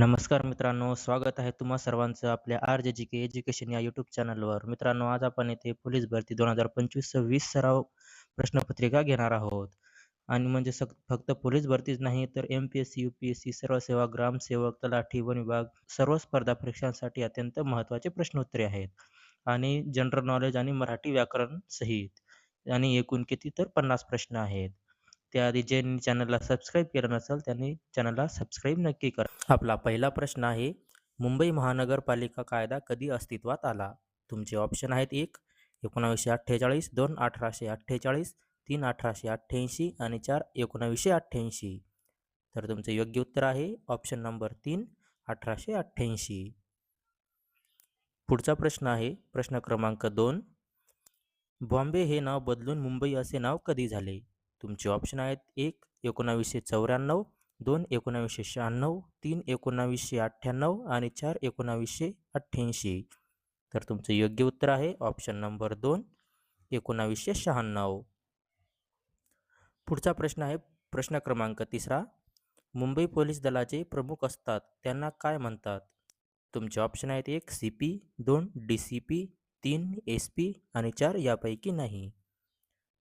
नमस्कार मित्रांनो, स्वागत आहे तुम्हा सर्वांचं आपल्या आर जे जी के एज्युकेशन या यूट्यूब चॅनलवर. मित्रांनो, आज आपण येथे पोलीस भरती 2025-26 सराव प्रश्नपत्रिका घेणार आहोत. आणि म्हणजे सक फक्त पोलीस भरतीच नाही, तर एम-पी-एस-सी, यू-पी-एस-सी, सर्व सेवा, ग्रामसेवक, तलाठी, वन विभाग सर्व स्पर्धा परीक्षांसाठी अत्यंत महत्त्वाचे प्रश्नोत्तरे आहेत. आणि जनरल नॉलेज आणि मराठी व्याकरण सहित आणि एकूण किती तर 50 प्रश्न आहेत. त्याआधी ज्यांनी चॅनलला सबस्क्राईब केलं नसेल त्यांनी चॅनलला सबस्क्राईब नक्की करा. आपला पहिला प्रश्न आहे, मुंबई महानगरपालिका कायदा कधी अस्तित्वात आला? तुमचे ऑप्शन आहेत एक 1948, दोन 1848, तीन 1888 आणि चार 1988. तर तुमचं योग्य उत्तर आहे ऑप्शन नंबर तीन 1888. पुढचा प्रश्न आहे प्रश्न क्रमांक दोन बॉम्बे हे नाव बदलून मुंबई असे नाव कधी झाले? तुमचे ऑप्शन आहेत एक 1994, दोन 1996, तीन 1998 आणि चार 1988. तर तुमचं योग्य उत्तर आहे ऑप्शन नंबर दोन 1996. पुढचा प्रश्न आहे प्रश्न क्रमांक तिसरा मुंबई पोलीस दलाचे प्रमुख असतात त्यांना काय म्हणतात? तुमचे ऑप्शन आहेत एक सी पी, दोन डी सी पी, तीन एस पी आणि चार यापैकी नाही.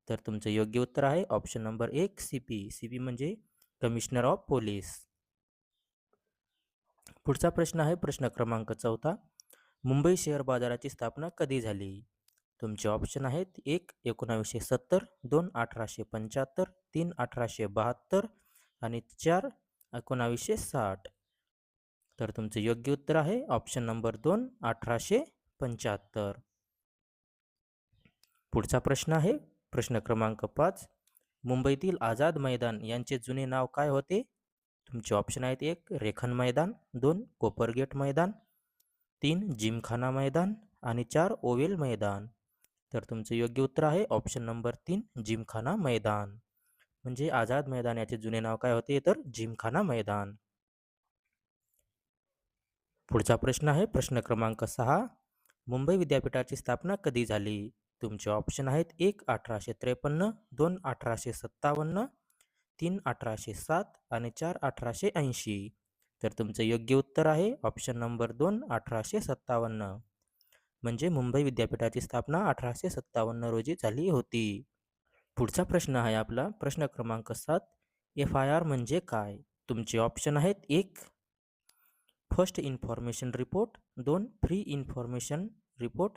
तर तुमचं योग्य उत्तर आहे ऑप्शन नंबर एक सी पी. सी पी म्हणजे कमिशनर ऑफ पोलीस. पुढचा प्रश्न आहे प्रश्न क्रमांक चौथा मुंबई शेअर बाजाराची स्थापना कधी झाली? तुमचे ऑप्शन आहेत एक 1970, दोन 1875, तीन 1872 आणि चार 1960. तर तुमचं योग्य उत्तर आहे ऑप्शन नंबर दोन 1875. पुढचा प्रश्न आहे प्रश्न क्रमांक पाच मुंबईतील आझाद मैदान यांचे जुने नाव काय होते? तुमचे ऑप्शन आहेत एक रेखन मैदान, दोन कोपरगेट मैदान, तीन जिमखाना मैदान आणि चार ओवेल मैदान. तर तुमचं योग्य उत्तर आहे ऑप्शन नंबर तीन जिमखाना मैदान. म्हणजे आझाद मैदान याचे जुने नाव काय होते तर जिमखाना मैदान. पुढचा प्रश्न आहे प्रश्न क्रमांक सहा मुंबई विद्यापीठाची स्थापना कधी झाली? तुमचे ऑप्शन आहेत एक 1853, दोन 1857, तीन 1807 आणि चार 1880. तर तुमचं योग्य उत्तर आहे ऑप्शन नंबर दोन 1857. म्हणजे मुंबई विद्यापीठाची स्थापना अठराशे सत्तावन्न रोजी झाली होती. पुढचा प्रश्न आहे आपला प्रश्न क्रमांक सात एफ आय आर म्हणजे काय? तुमचे ऑप्शन आहेत एक फर्स्ट इन्फॉर्मेशन रिपोर्ट, दोन फ्री इन्फॉर्मेशन रिपोर्ट,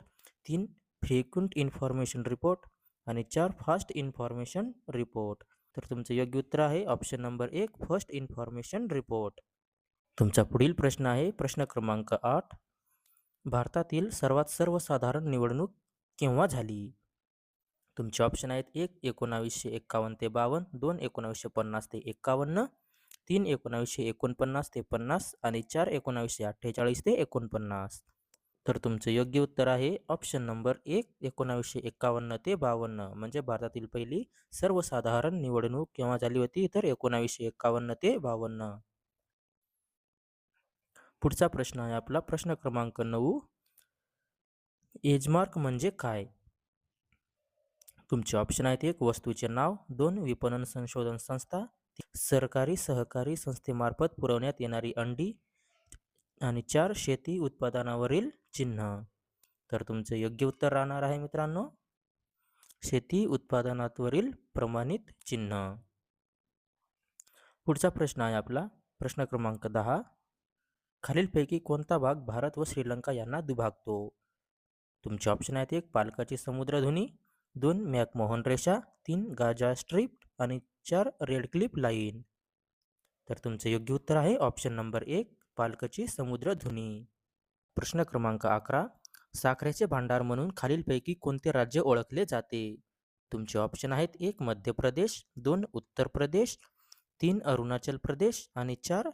तीन फ्रिक्वेंट इन्फॉर्मेशन रिपोर्ट आणि चार फास्ट इन्फॉर्मेशन रिपोर्ट. तर तुमचं योग्य उत्तर आहे ऑप्शन नंबर एक फर्स्ट इन्फॉर्मेशन रिपोर्ट. तुमचा पुढील प्रश्न आहे प्रश्न क्रमांक आठ भारतातील सर्वात सर्वसाधारण निवडणूक केव्हा झाली? तुमचे ऑप्शन आहेत एक एकोणावीसशे एक्कावन्न ते बावन्न, दोन एकोणावीसशे पन्नास ते एक्कावन्न, तीन एकोणावीसशे एकोणपन्नास ते पन्नास आणि चार एकोणावीसशे अठ्ठेचाळीस ते एकोणपन्नास. तर तुमचं योग्य उत्तर आहे. ऑप्शन नंबर एक एकोणावीसशे एक्कावन्न ते बावन्न. म्हणजे भारतातील पहिली सर्वसाधारण निवडणूक. केव्हा झाली होती? तर एकोणावीसशे एक्कावन्न ते बावन्न. पुढचा प्रश्न आहे आपला. प्रश्न क्रमांक नऊ. एजमार्क म्हणजे काय? तुमचे ऑप्शन आहेत एक वस्तूचे नाव, दोन विपणन संशोधन संस्था, सरकारी सहकारी संस्थेमार्फत पुरवण्यात येणारी अंडी. आणि चार शेती उत्पादनावरील चिन्ह. तर तुमचं योग्य उत्तर राहणार आहे मित्रांनो शेती उत्पादनावरील प्रमाणित चिन्ह. पुढचा प्रश्न आहे आपला प्रश्न क्रमांक दहा खालीलपैकी कोणता भाग भारत व श्रीलंका यांना दुभागतो? तुमचे ऑप्शन आहेत एक पालकाची समुद्रधुनी, दोन मॅकमोहन रेषा, तीन गाजा स्ट्रीप आणि चार रेड क्लिप लाईन. तर तुमचं योग्य उत्तर आहे ऑप्शन नंबर एक पालकची समुद्रधुनी. प्रश्न क्रमांक अकरा साखरेचे भांडार म्हणून खालीलपैकी कोणते राज्य ओळखले जाते? तुमचे ऑप्शन आहेत एक मध्य प्रदेश, दोन उत्तर प्रदेश, तीन अरुणाचल प्रदेश आणि चार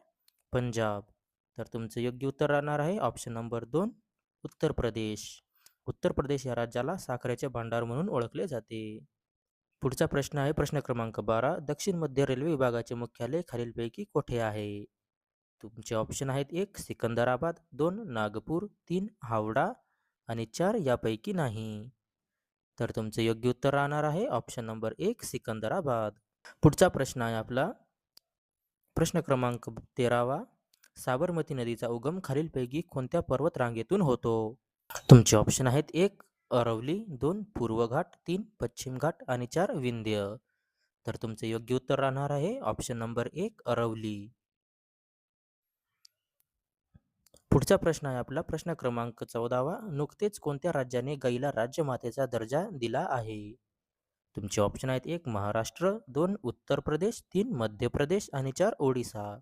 पंजाब. तर तुमचं योग्य उत्तर राहणार आहे ऑप्शन नंबर दोन उत्तर प्रदेश. उत्तर प्रदेश या राज्याला साखरेचे भांडार म्हणून ओळखले जाते. पुढचा प्रश्न आहे प्रश्न क्रमांक बारा दक्षिण मध्य रेल्वे विभागाचे मुख्यालय खालीलपैकी कोठे आहे? तुमचे ऑप्शन आहेत एक सिकंदराबाद, दोन नागपूर, तीन हावडा आणि चार यापैकी नाही. तर तुमचं योग्य उत्तर राहणार आहे ऑप्शन नंबर एक सिकंदराबाद. पुढचा प्रश्न आहे आपला. प्रश्न क्रमांक तेरावा. साबरमती नदीचा उगम खालीलपैकी कोणत्या पर्वत रांगेतून होतो? तुमचे ऑप्शन आहेत एक अरवली दोन पूर्व घाट तीन पश्चिम घाट आणि चार विंध्य. तर तुमचे योग्य उत्तर राहणार आहे ऑप्शन नंबर एक अरवली. पुढचा प्रश्न आहे आपला. प्रश्न क्रमांक चौदावा. नुकतेच कोणत्या राज्याने गाईला राज्यमातेचा दर्जा दिला आहे? तुमचे ऑप्शन आहेत एक महाराष्ट्र दोन उत्तर प्रदेश तीन मध्य प्रदेश आणि चार ओडिसा.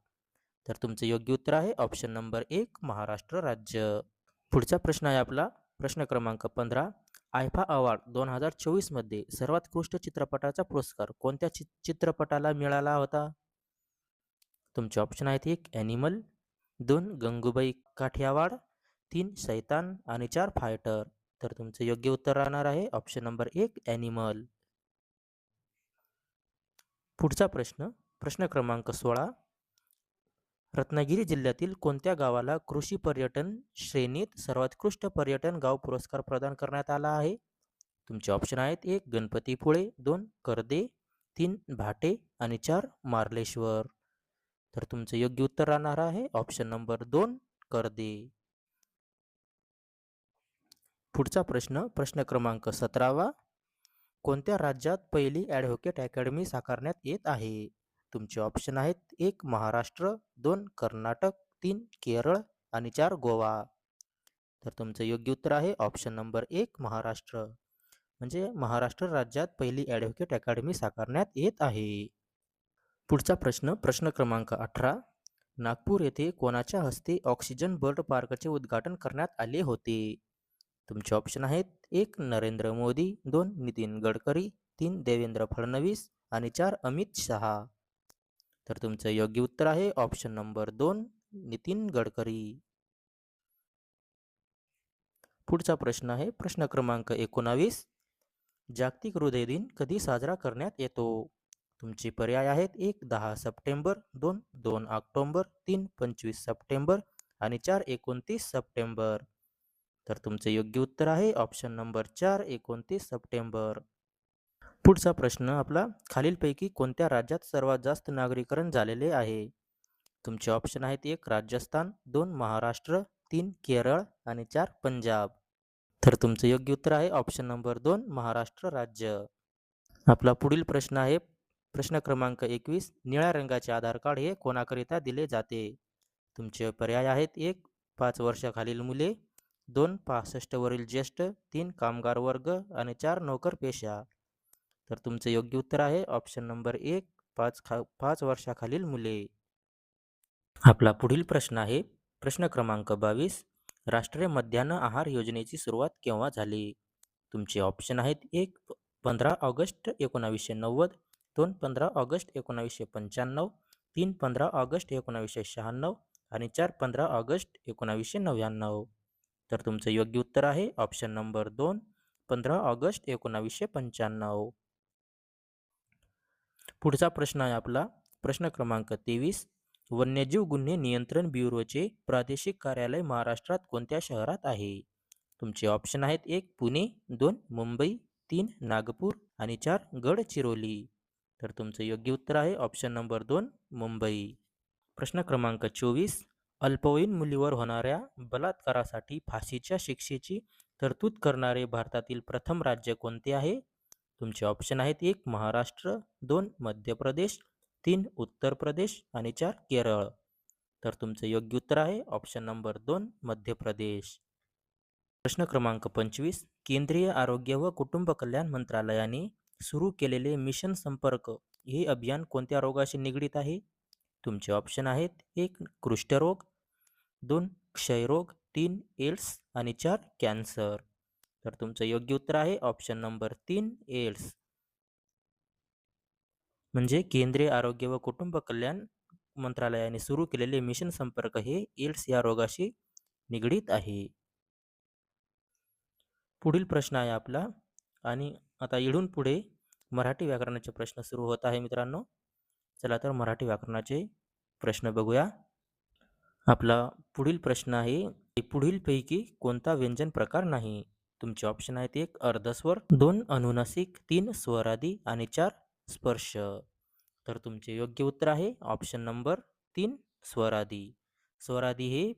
तर तुमचं योग्य उत्तर आहे ऑप्शन नंबर एक महाराष्ट्र राज्य. पुढचा प्रश्न आहे आपला. प्रश्न क्रमांक पंधरा. आयफा अवॉर्ड दोन हजार चोवीसमध्ये सर्वोत्कृष्ट चित्रपटाचा पुरस्कार कोणत्या चि चित्रपटाला मिळाला होता? तुमचे ऑप्शन आहेत एक ॲनिमल दोन गंगूबाई काठियावाड तीन सैतान आणि चार फायटर. तर तुमचं योग्य उत्तर राहणार आहे. ऑप्शन नंबर एक ॲनिमल पुढचा प्रश्न प्रश्न क्रमांक सोळा. रत्नागिरी जिल्ह्यातील कोणत्या गावाला कृषी पर्यटन श्रेणीत सर्वोत्कृष्ट पर्यटन गाव पुरस्कार प्रदान करण्यात आला आहे? तुमचे ऑप्शन आहेत एक गणपतीपुळे दोन कर्दे तीन भाटे आणि चार मार्लेश्वर. तर तुमचं योग्य उत्तर राहणार आहे. ऑप्शन नंबर दोन कर्दे पुढचा प्रश्न प्रश्न क्रमांक सतरावा. कोणत्या राज्यात पहिली ॲडव्होकेट अकॅडमी साकारण्यात येत आहे? तुमचे ऑप्शन आहेत एक महाराष्ट्र दोन कर्नाटक तीन केरळ आणि चार गोवा. तर तुमचं योग्य उत्तर आहे. ऑप्शन नंबर एक महाराष्ट्र. म्हणजे महाराष्ट्र राज्यात पहिली ॲडव्होकेट अकॅडमी साकारण्यात येत आहे. पुढचा प्रश्न प्रश्न क्रमांक अठरा. नागपूर येथे कोणाच्या हस्ते ऑक्सिजन बर्ड पार्कचे उद्घाटन करण्यात आले होते? तुमचे ऑप्शन आहेत एक नरेंद्र मोदी दोन नितीन गडकरी तीन देवेंद्र फडणवीस आणि चार अमित शहा. तर तुमचं योग्य उत्तर आहे ऑप्शन नंबर दोन नितीन गडकरी. पुढचा प्रश्न आहे प्रश्न क्रमांक एकोणावीस. जागतिक हृदय दिन कधी साजरा करण्यात येतो? तुमचे पर्याय आहेत एक दहा सप्टेंबर दोन दोन ऑक्टोंबर तीन पंचवीस सप्टेंबर आणि चार एकोणतीस सप्टेंबर. तर तुमचे योग्य उत्तर आहे ऑप्शन नंबर चार एकोणतीस सप्टेंबर. पुढचा प्रश्न आपला खालीलपैकी कोणत्या राज्यात सर्वात जास्त नागरीकरण झालेले आहे? तुमचे ऑप्शन आहेत एक राजस्थान दोन महाराष्ट्र तीन केरळ आणि चार पंजाब. तर तुमचं योग्य उत्तर आहे ऑप्शन नंबर दोन महाराष्ट्र राज्य. आपला पुढील प्रश्न आहे प्रश्न क्रमांक एकवीस निळ्या रंगाचे आधार कार्ड हे कोणाकरिता दिले जाते? तुमचे पर्याय आहेत एक पाच वर्षाखालील मुले दोन पासष्टवरील ज्येष्ठ तीन कामगार वर्ग आणि चार नोकर पेशा. तर तुमचं योग्य उत्तर आहे ऑप्शन नंबर एक पाच खा पाच वर्षाखालील मुले. आपला पुढील प्रश्न आहे प्रश्न क्रमांक बावीस राष्ट्रीय मध्यान्ह आहार योजनेची सुरुवात केव्हा झाली? तुमचे ऑप्शन आहेत एक पंधरा ऑगस्ट एकोणावीसशे नव्वद दोन पंधरा ऑगस्ट एकोणावीसशे पंच्याण्णव तीन पंधरा ऑगस्ट एकोणावीसशे शहाण्णव आणि चार पंधरा ऑगस्ट एकोणावीसशे नव्याण्णव. तर तुमचं योग्य उत्तर आहे ऑप्शन नंबर दोन पंधरा ऑगस्ट एकोणावीसशे पंच्याण्णव. पुढचा प्रश्न आहे आपला प्रश्न क्रमांक तेवीस वन्यजीव गुन्हे नियंत्रण ब्युरोचे प्रादेशिक कार्यालय महाराष्ट्रात कोणत्या शहरात आहे? तुमचे ऑप्शन आहेत एक पुणे दोन मुंबई तीन नागपूर आणि चार गडचिरोली तर तुमचं योग्य उत्तर आहे. ऑप्शन नंबर दोन मुंबई. प्रश्न क्रमांक चोवीस अल्पवयीन मुलीवर होणाऱ्या बलात्कारासाठी फाशीच्या शिक्षेची तरतूद करणारे भारतातील प्रथम राज्य कोणते आहे? तुमचे ऑप्शन आहेत एक महाराष्ट्र दोन मध्य प्रदेश तीन उत्तर प्रदेश आणि चार केरळ. तर तुमचं योग्य उत्तर आहे. ऑप्शन नंबर दोन मध्य प्रदेश. प्रश्न क्रमांक पंचवीस केंद्रीय आरोग्य व कुटुंब कल्याण मंत्रालयाने सुरू केलेले मिशन संपर्क हे अभियान कोणत्या रोगाशी निगडीत आहे? तुमचे ऑप्शन आहेत एक कुष्ठरोग दोन क्षयरोग तीन एड्स आणि चार कॅन्सर तर तुमचं योग्य उत्तर आहे ऑप्शन नंबर तीन एड्स म्हणजे केंद्रीय आरोग्य व कुटुंब कल्याण मंत्रालयाने सुरू केलेले मिशन संपर्क हे एड्स या रोगाशी निगडीत आहे. पुढील प्रश्न आहे आपला आणि आता इडून पुढे मराठी व्याकरणाचे प्रश्न सुरू होत आहे मित्रांनो. चला तर मराठी व्याकरणाचे प्रश्न बघूया. आपला पुढील प्रश्न आहे पुढीलपैकी कोणता व्यंजन प्रकार नाही तुमचे ऑप्शन आहेत एक अर्धस्वर दोन अनुनासिक तीन स्वरादी आणि चार स्पर्श. तर तुमचे योग्य उत्तर आहे ऑप्शन नंबर तीन स्वरादी. स्वरादी हे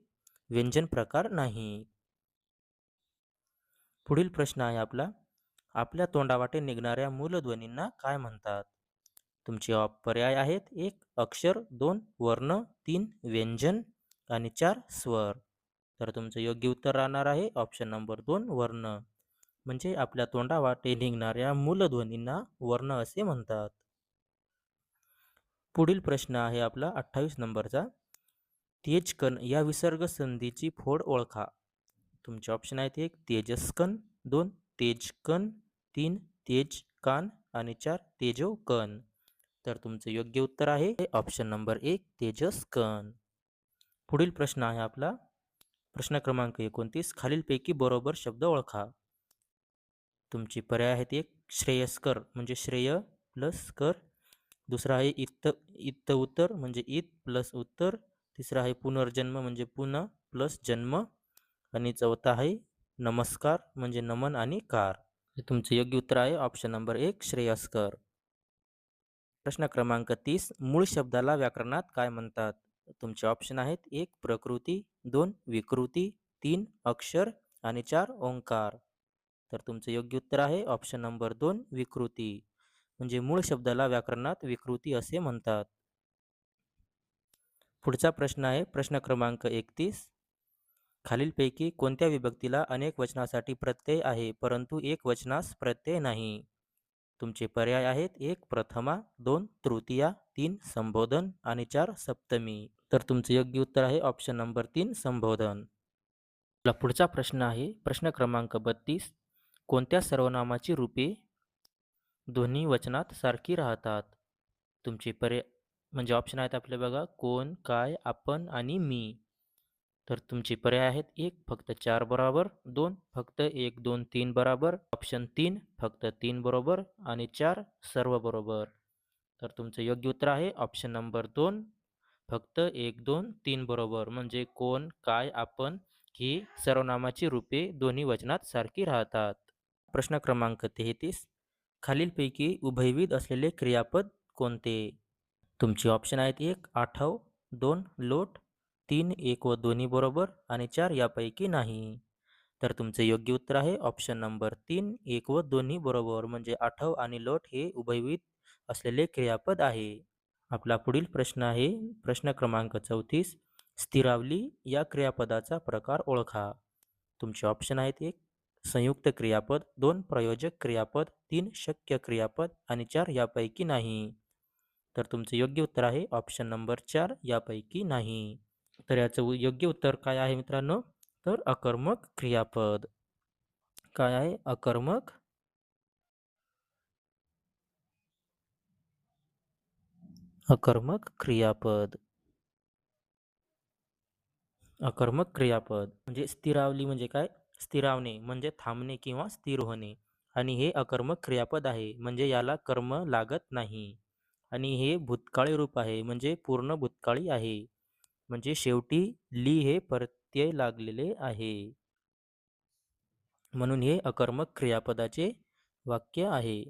व्यंजन प्रकार नाही. पुढील प्रश्न आहे आपला आपल्या तोंडावाटे निघणाऱ्या मूलध्वनींना काय म्हणतात? तुमचे ऑप पर्याय आहेत एक अक्षर दोन वर्ण तीन व्यंजन आणि चार स्वर. तर तुमचं योग्य उत्तर राहणार आहे ऑप्शन नंबर दोन वर्ण. म्हणजे आपल्या तोंडावाटे निघणाऱ्या मूलध्वनींना वर्ण असे म्हणतात. पुढील प्रश्न आहे आपला अठ्ठावीस नंबरचा. तेजकन या विसर्ग संधीची फोड ओळखा. तुमचे ऑप्शन आहेत एक तेजस्कन दोन तेजकन तीन तेज कान आणि चार तेजोकन तर तुमचं योग्य उत्तर आहे ऑप्शन नंबर एक तेजस्कन पुढील प्रश्न आहे आपला. प्रश्न क्रमांक एकोणतीस खालीलपैकी बरोबर शब्द ओळखा. तुमचे पर्याय आहेत एक श्रेयस्कर म्हणजे श्रेय प्लस कर. दुसरा आहे इत्त इत्त उत्तर म्हणजे इत प्लस उत्तर. तिसरा आहे पुनर्जन्म म्हणजे पुन्हा प्लस जन्म. आणि चौथा आहे नमस्कार म्हणजे नमन आणि कार. हे तुमचं योग्य उत्तर आहे. ऑप्शन नंबर एक श्रेयस्कर. प्रश्न क्रमांक तीस मूळ शब्दाला व्याकरणात काय म्हणतात? तुमचे ऑप्शन आहेत एक प्रकृती दोन विकृती तीन अक्षर आणि चार ओंकार. तर तुमचं योग्य उत्तर आहे. ऑप्शन नंबर दोन विकृती. म्हणजे मूळ शब्दाला व्याकरणात विकृती असे म्हणतात. पुढचा प्रश्न आहे. प्रश्न क्रमांक एकतीस खालीलपैकी कोणत्या विभक्तीला अनेक वचनासाठी प्रत्यय आहे परंतु एक वचनास प्रत्यय नाही? तुमचे पर्याय आहेत एक प्रथमा दोन तृतीया तीन संबोधन आणि चार सप्तमी. तर तुमचे योग्य उत्तर आहे ऑप्शन नंबर तीन संबोधन. आपला पुढचा प्रश्न आहे प्रश्न क्रमांक बत्तीस. कोणत्या सर्वनामाची रूपे दोन्ही वचनात सारखी राहतात? तुमचे पर्याय म्हणजे ऑप्शन आहेत आपले बघा कोण काय आपण आणि मी. तर तुमचे पर्याय आहेत एक फक्त चार बरोबर दोन फक्त एक दोन तीन बरोबर ऑप्शन तीन फक्त तीन बरोबर आणि चार सर्व बरोबर. तर तुमचं योग्य उत्तर आहे ऑप्शन नंबर दोन फक्त एक दोन तीन बरोबर. म्हणजे कोण काय आपण ही सर्वनामाची रूपे दोन्ही वचनात सारखी राहतात. प्रश्न क्रमांक तेहतीस. खालीलपैकी उभयविध असलेले क्रियापद कोणते? तुमचे ऑप्शन आहेत एक आठव दोन लोट तीन एक व दोन्ही बरोबर आणि चार यापैकी नाही. तर तुमचे योग्य उत्तर आहे ऑप्शन नंबर तीन एक व दोन्ही बरोबर म्हणजे आठव आणि लोट हे उभयविध असलेले क्रियापद आहे. आपला पुढील प्रश्न आहे प्रश्न क्रमांक चौतीस स्थिरावली या क्रियापदाचा प्रकार ओळखा. तुमचे ऑप्शन आहेत एक संयुक्त क्रियापद दोन प्रयोजक क्रियापद तीन शक्य क्रियापद आणि चार यापैकी नाही. तर तुमचे योग्य उत्तर आहे ऑप्शन नंबर चार यापैकी नाही. तर याचं योग्य उत्तर काय आहे मित्रांनो? तर अकर्मक क्रियापद. काय आहे? अकर्मक अकर्मक क्रियापद. अकर्मक क्रियापद म्हणजे स्थिरावली म्हणजे काय? स्थिरावणे म्हणजे थांबणे किंवा स्थिर होणे. आणि हे अकर्मक क्रियापद आहे म्हणजे याला कर्म लागत नाही. आणि हे भूतकाळी रूप आहे म्हणजे पूर्ण भूतकाळी आहे. म्हणजे शेवटी ली हे प्रत्यय लागलेले आहे. म्हणून हे अकर्मक क्रियापदाचे वाक्य आहे.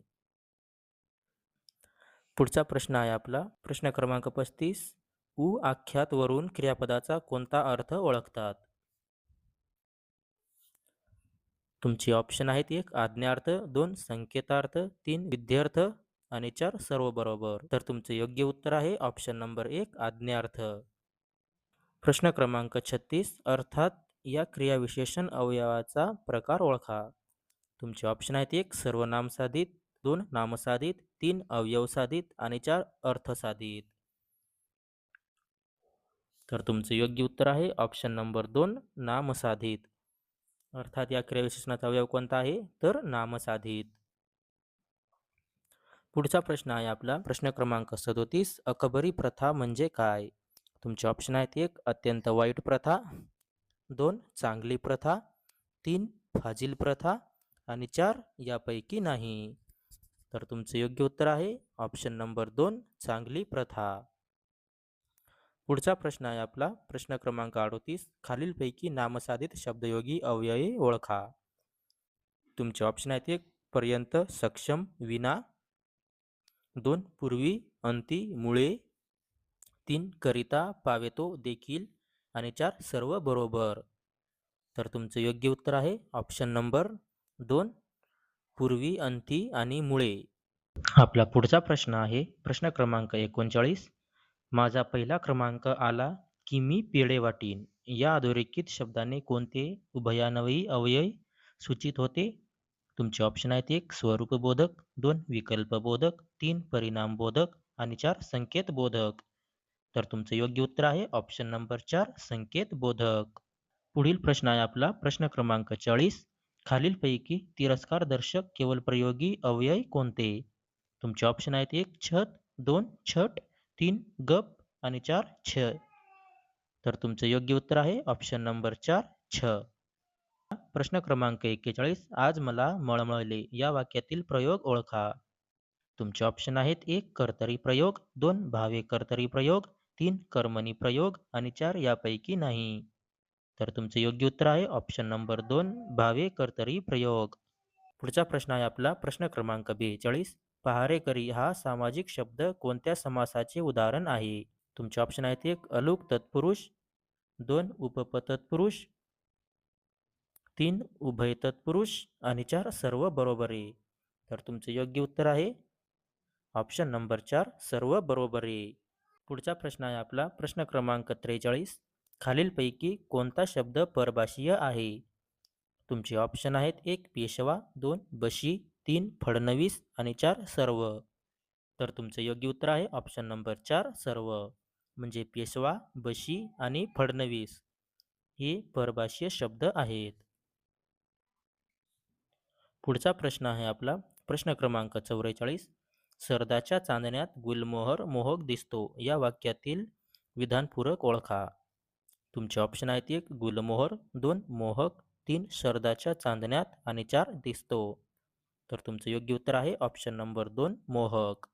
पुढचा प्रश्न आहे आपला. प्रश्न क्रमांक पस्तीस. उ आख्यात वरून क्रियापदाचा कोणता अर्थ ओळखतात? तुमचे ऑप्शन आहेत एक आज्ञार्थ दोन संकेतार्थ तीन विद्यार्थ आणि चार सर्व बरोबर तर तुमचे योग्य उत्तर आहे ऑप्शन नंबर एक आज्ञार्थ. प्रश्न क्रमांक छत्तीस अर्थात या क्रियाविशेषण अवयवाचा प्रकार ओळखा. तुमचे ऑप्शन आहेत एक सर्वनाम साधित दोन नामसाधित तीन अवयव साधित आणि चार अर्थसाधित तर तुमचं योग्य उत्तर आहे ऑप्शन नंबर दोन नामसाधित अर्थात या क्रियाविशेषणाचा अवयव कोणता आहे? तर नामसाधित पुढचा प्रश्न आहे आपला प्रश्न क्रमांक सदोतीस अकबरी प्रथा म्हणजे काय? तुमचे ऑप्शन आहेत एक अत्यंत वाईट प्रथा दोन चांगली प्रथा तीन फाजील प्रथा आणि चार यापैकी नाही. तर तुमचं योग्य उत्तर आहे ऑप्शन नंबर दोन चांगली प्रथा. पुढचा प्रश्न आहे आपला प्रश्न क्रमांक अडोतीस खालीलपैकी नामसाधित शब्दयोगी अवयवी ओळखा. तुमचे ऑप्शन आहेत एक पर्यंत सक्षम विना दोन पूर्वी अंती मुळे तीन करिता पावेतो देखील आणि चार सर्व बरोबर. तर तुमचं योग्य उत्तर आहे. ऑप्शन नंबर दोन पूर्वी अंती आणि मुळे. आपला पुढचा प्रश्न आहे. प्रश्न क्रमांक एकोणचाळीस. माझा पहिला क्रमांक आला की मी पेढे वाटीन. या अधोरेखित शब्दाने कोणते उभयानवयी अवयव सूचित होते? तुमचे ऑप्शन आहेत एक स्वरूपबोधक दोन विकल्पबोधक तीन परिणामबोधक आणि चार संकेतबोधक. तर तुमचं योग्य उत्तर आहे. ऑप्शन नंबर चार संकेत बोधक. पुढील प्रश्न आहे आपला. प्रश्न क्रमांक चाळीस. खालीलपैकी तिरस्कार दर्शक केवळ प्रयोगी अव्यय कोणते? तुमचे ऑप्शन आहेत एक छत दोन छट तीन गप आणि चार छ. तर तुमचं योग्य उत्तर आहे. ऑप्शन नंबर चार छ. प्रश्न क्रमांक एक्केचाळीस. आज मला मळमळले. या वाक्यातील प्रयोग ओळखा. तुमचे ऑप्शन आहेत एक कर्तरी प्रयोग दोन भावे कर्तरी प्रयोग तीन कर्मणी प्रयोग आणि चार यापैकी नाही. तर तुमचे योग्य उत्तर आहे ऑप्शन नंबर दोन भावे कर्तरी प्रयोग. पुढचा प्रश्न आहे आपला प्रश्न क्रमांक बेचाळीस पहारेकरी हा सामाजिक शब्द कोणत्या समासाचे उदाहरण आहे? तुमचे ऑप्शन आहेत एक अलुक तत्पुरुष. दोन उपपतत्पुरुष. तीन उभय तत्पुरुष. आणि चार सर्व बरोबर. आहे तर तुमचे योग्य उत्तर आहे ऑप्शन नंबर चार सर्व बरोबर. आहे पुढचा प्रश्न आहे आपला. प्रश्न क्रमांक त्रेचाळीस. खालीलपैकी कोणता शब्द परभाषीय आहे? तुमचे ऑप्शन आहेत एक पेशवा दोन बशी तीन फडणवीस आणि चार सर्व. तर तुमचं योग्य उत्तर आहे ऑप्शन नंबर चार सर्व. म्हणजे पेशवा बशी आणि फडणवीस हे परभाषीय शब्द आहेत. पुढचा प्रश्न आहे आपला. प्रश्न क्रमांक चौवेचाळीस. सरदाच्या चांदण्यात गुलमोहर मोहक दिसतो. या वाक्यातील विधानपूरक ओळखा. तुमचे ऑप्शन आहेत एक गुलमोहर दोन मोहक तीन शरदाच्या चांदण्यात आणि चार दिसतो. तर तुमचं योग्य उत्तर आहे ऑप्शन नंबर दोन मोहक.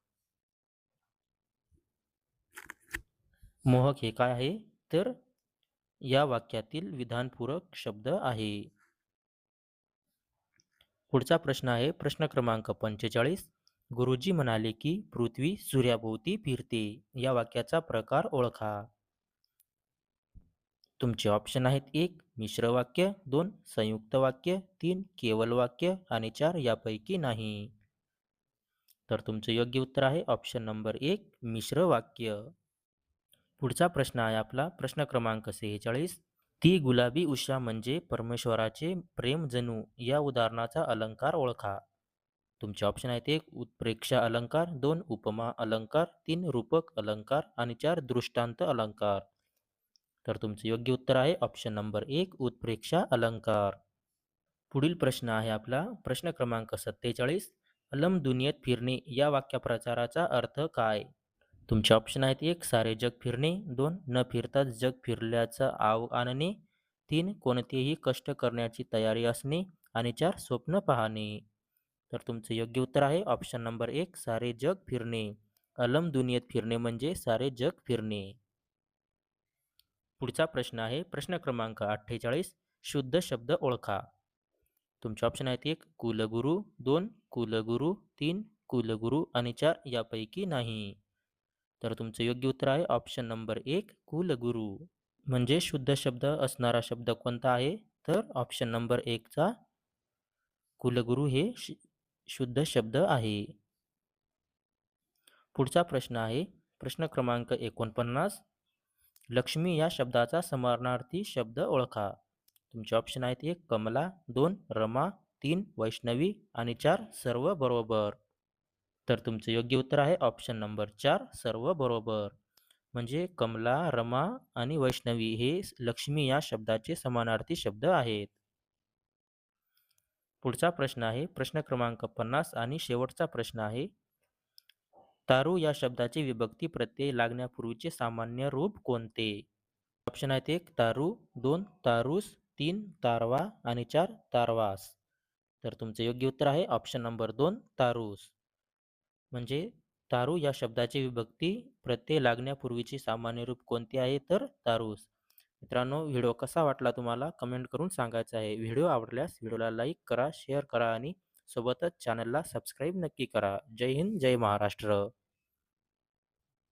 मोहक हे काय आहे? तर या वाक्यातील विधानपूरक शब्द आहे. पुढचा प्रश्न आहे प्रश्न क्रमांक पंचेचाळीस. गुरुजी म्हणाले की पृथ्वी सूर्याभोवती फिरते. या वाक्याचा प्रकार ओळखा. तुमचे ऑप्शन आहेत एक मिश्र वाक्य दोन संयुक्त वाक्य तीन केवल वाक्य आणि चार यापैकी नाही. तर तुमचं योग्य उत्तर आहे ऑप्शन नंबर एक मिश्र वाक्य. पुढचा प्रश्न आहे आपला प्रश्न क्रमांक सेहेचाळीस. ती गुलाबी उषा म्हणजे परमेश्वराचे प्रेम जणू या उदाहरणाचा अलंकार ओळखा. तुमचे ऑप्शन आहेत एक उत्प्रेक्षा अलंकार दोन उपमा अलंकार तीन रूपक अलंकार आणि चार दृष्टांत अलंकार. तर तुमचं योग्य उत्तर आहे ऑप्शन नंबर एक उत्प्रेक्षा अलंकार. पुढील प्रश्न आहे आपला प्रश्न क्रमांक सत्तेचाळीस अलम दुनियेत फिरणे या वाक्यप्रचाराचा अर्थ काय? तुमचे ऑप्शन आहेत एक सारे जग फिरणे दोन न फिरताच जग फिरल्याचं आव आणणे तीन कोणतेही कष्ट करण्याची तयारी असणे आणि चार स्वप्न पाहणे. तर तुमचं योग्य उत्तर आहे. ऑप्शन नंबर एक सारे जग फिरणे. अलम दुनियेत फिरणे म्हणजे सारे जग फिरणे. पुढचा प्रश्न आहे. प्रश्न क्रमांक अठ्ठेचाळीस शुद्ध शब्द ओळखा. तुमचे ऑप्शन आहेत एक कुलगुरू दोन कुलगुरू तीन कुलगुरू आणि चार यापैकी नाही. तर तुमचं योग्य उत्तर आहे. ऑप्शन नंबर एक कुलगुरू. म्हणजे शुद्ध शब्द असणारा शब्द कोणता आहे? तर ऑप्शन नंबर एकचा कुलगुरू हे शुद्ध शब्द आहे. पुढचा प्रश्न आहे. प्रश्न क्रमांक एकोणपन्नास. लक्ष्मी या शब्दाचा समानार्थी शब्द ओळखा. तुमचे ऑप्शन आहेत एक कमला दोन रमा तीन वैष्णवी आणि चार सर्व बरोबर. तर तुमचं योग्य उत्तर आहे ऑप्शन नंबर चार सर्व बरोबर. म्हणजे कमला रमा आणि वैष्णवी हे लक्ष्मी या शब्दाचे समानार्थी शब्द आहेत. पुढचा प्रश्न आहे. प्रश्न क्रमांक पन्नास आणि शेवटचा प्रश्न आहे. तारू या शब्दाचे विभक्ती प्रत्यय लागण्यापूर्वीचे सामान्य रूप कोणते? ऑप्शन आहेत एक तारू दोन तारूस तीन तारवा आणि चार तारवास. तर तुमचं योग्य उत्तर आहे. ऑप्शन नंबर दोन तारूस. म्हणजे तारू या शब्दाची विभक्ती प्रत्यय लागण्यापूर्वीची सामान्य रूप कोणते आहे? तर तारूस. मित्रांनो व्हिडिओ कसा वाटला तुम्हाला कमेंट करून सांगायचं आहे. व्हिडिओ आवडल्यास व्हिडिओला लाईक करा शेअर करा आणि सोबतच चॅनलला सबस्क्राईब नक्की करा. जय हिंद जय महाराष्ट्र.